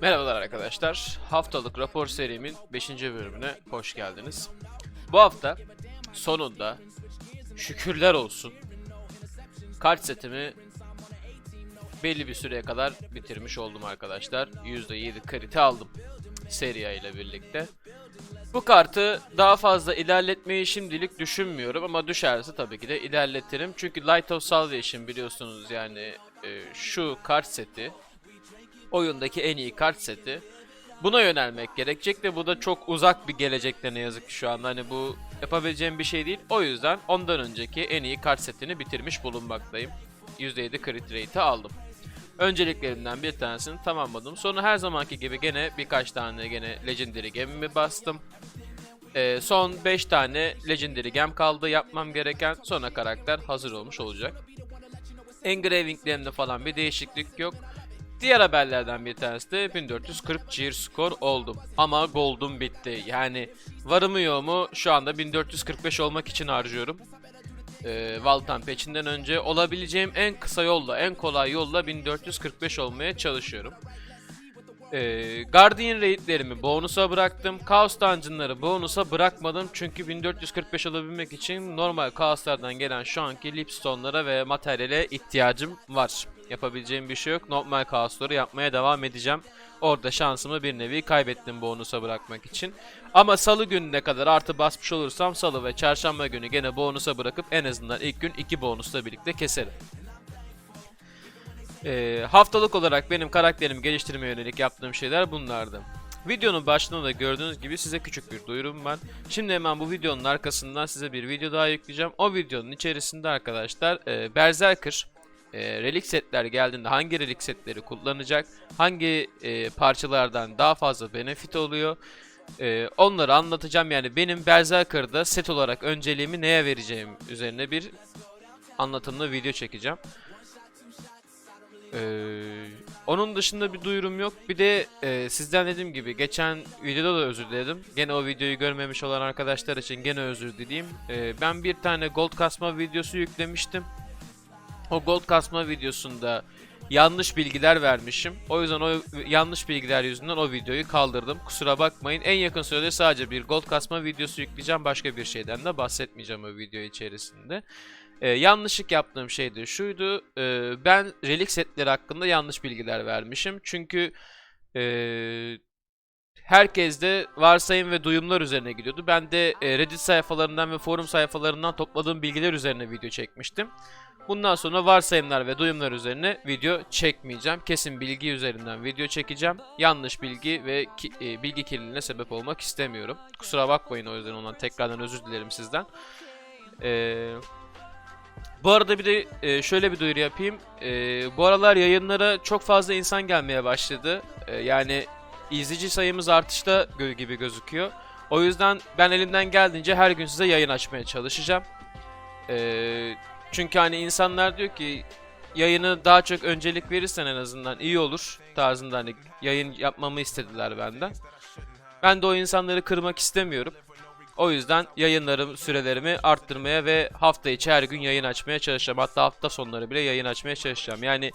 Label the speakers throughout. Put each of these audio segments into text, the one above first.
Speaker 1: Merhabalar arkadaşlar. Haftalık rapor serimin 5. bölümüne hoş geldiniz. Bu hafta sonunda şükürler olsun kart setimi belli bir süreye kadar bitirmiş oldum arkadaşlar. %7 kriti aldım Seria ile birlikte. Bu kartı daha fazla ilerletmeyi şimdilik düşünmüyorum ama düşerse tabii ki de ilerletirim. Çünkü Light of Salvation biliyorsunuz yani e, şu kart seti oyundaki en iyi kart seti. Buna yönelmek gerekecek ve bu da çok uzak bir gelecekte ne yazık ki şu anda. Hani bu yapabileceğim bir şey değil. O yüzden ondan önceki en iyi kart setini bitirmiş bulunmaktayım. %7 crit rate'i aldım. Önceliklerimden bir tanesini tamamladım. Sonra her zamanki gibi gene birkaç tane gene Legendary Gem'imi bastım. Ee, son 5 tane Legendary Gem kaldı yapmam gereken. Sonra karakter hazır olmuş olacak. Engraving'lerinde falan bir değişiklik yok. Diğer haberlerden bir tanesi de 1440 cheer skor oldum. Ama gold'um bitti. Yani varımı yoğumu şu anda 1445 olmak için harcıyorum. Ee, Valtan patch'inden önce olabileceğim en kısa yolla, en kolay yolla 1445 olmaya çalışıyorum. Ee, Guardian raidlerimi bonusa bıraktım. Chaos Dungeon'ları bonusa bırakmadım. Çünkü 1445 alabilmek için normal Chaos'lardan gelen şu anki Lipstone'lara ve materyale ihtiyacım var. Yapabileceğim bir şey yok. Normal Chaos'ları yapmaya devam edeceğim. Orada şansımı bir nevi kaybettim bonusa bırakmak için. Ama salı gününe kadar artı basmış olursam salı ve çarşamba günü gene bonusa bırakıp en azından ilk gün iki bonusla birlikte keserim. Ee, haftalık olarak benim karakterimi geliştirmeye yönelik yaptığım şeyler bunlardı. Videonun başında da gördüğünüz gibi size küçük bir duyurum var. Şimdi hemen bu videonun arkasından size bir video daha yükleyeceğim. O videonun içerisinde arkadaşlar e, Berserker e, relik setler geldiğinde hangi relik setleri kullanacak, hangi e, parçalardan daha fazla benefit oluyor, e, onları anlatacağım. Yani benim Berserker'da set olarak önceliğimi neye vereceğim üzerine bir anlatımlı video çekeceğim. Ee, onun dışında bir duyurum yok. Bir de e, sizden dediğim gibi geçen videoda da özür diledim. Gene o videoyu görmemiş olan arkadaşlar için gene özür dileyeyim. Ee, ben bir tane gold kasma videosu yüklemiştim. O gold kasma videosunda yanlış bilgiler vermişim. O yüzden o yanlış bilgiler yüzünden o videoyu kaldırdım. Kusura bakmayın. En yakın sürede sadece bir gold kasma videosu yükleyeceğim. Başka bir şeyden de bahsetmeyeceğim o video içerisinde. Ee, yanlışlık yaptığım şey de şuydu. Ee, ben relik setleri hakkında yanlış bilgiler vermişim. Çünkü ee, herkes de varsayım ve duyumlar üzerine gidiyordu. Ben de e, Reddit sayfalarından ve forum sayfalarından topladığım bilgiler üzerine video çekmiştim. Bundan sonra varsayımlar ve duyumlar üzerine video çekmeyeceğim. Kesin bilgi üzerinden video çekeceğim. Yanlış bilgi ve ki, e, bilgi kirliliğine sebep olmak istemiyorum. Kusura bakmayın o yüzden ondan tekrardan özür dilerim sizden. Eee... Bu arada bir de e, şöyle bir duyuru yapayım. E, bu aralar yayınlara çok fazla insan gelmeye başladı. E, yani izleyici sayımız artışta gibi gözüküyor. O yüzden ben elimden geldiğince her gün size yayın açmaya çalışacağım. Çünkü hani insanlar diyor ki yayını daha çok öncelik verirsen en azından iyi olur tarzında hani yayın yapmamı istediler benden. Ben de o insanları kırmak istemiyorum. O yüzden yayınlarım sürelerimi arttırmaya ve hafta içi her gün yayın açmaya çalışacağım. Hatta hafta sonları bile yayın açmaya çalışacağım. Yani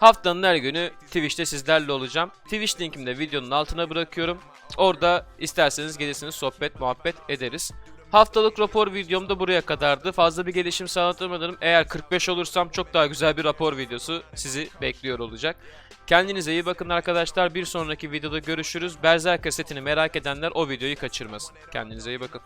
Speaker 1: haftanın her günü Twitch'te sizlerle olacağım. Twitch linkimi de videonun altına bırakıyorum. Orada isterseniz gelirsiniz sohbet muhabbet ederiz. Haftalık rapor videom da buraya kadardı. Fazla bir gelişim sağlatamadım. Eğer 45 olursam çok daha güzel bir rapor videosu sizi bekliyor olacak. Kendinize iyi bakın arkadaşlar. Bir sonraki videoda görüşürüz. Berserker setini merak edenler o videoyu kaçırmasın. Kendinize iyi bakın.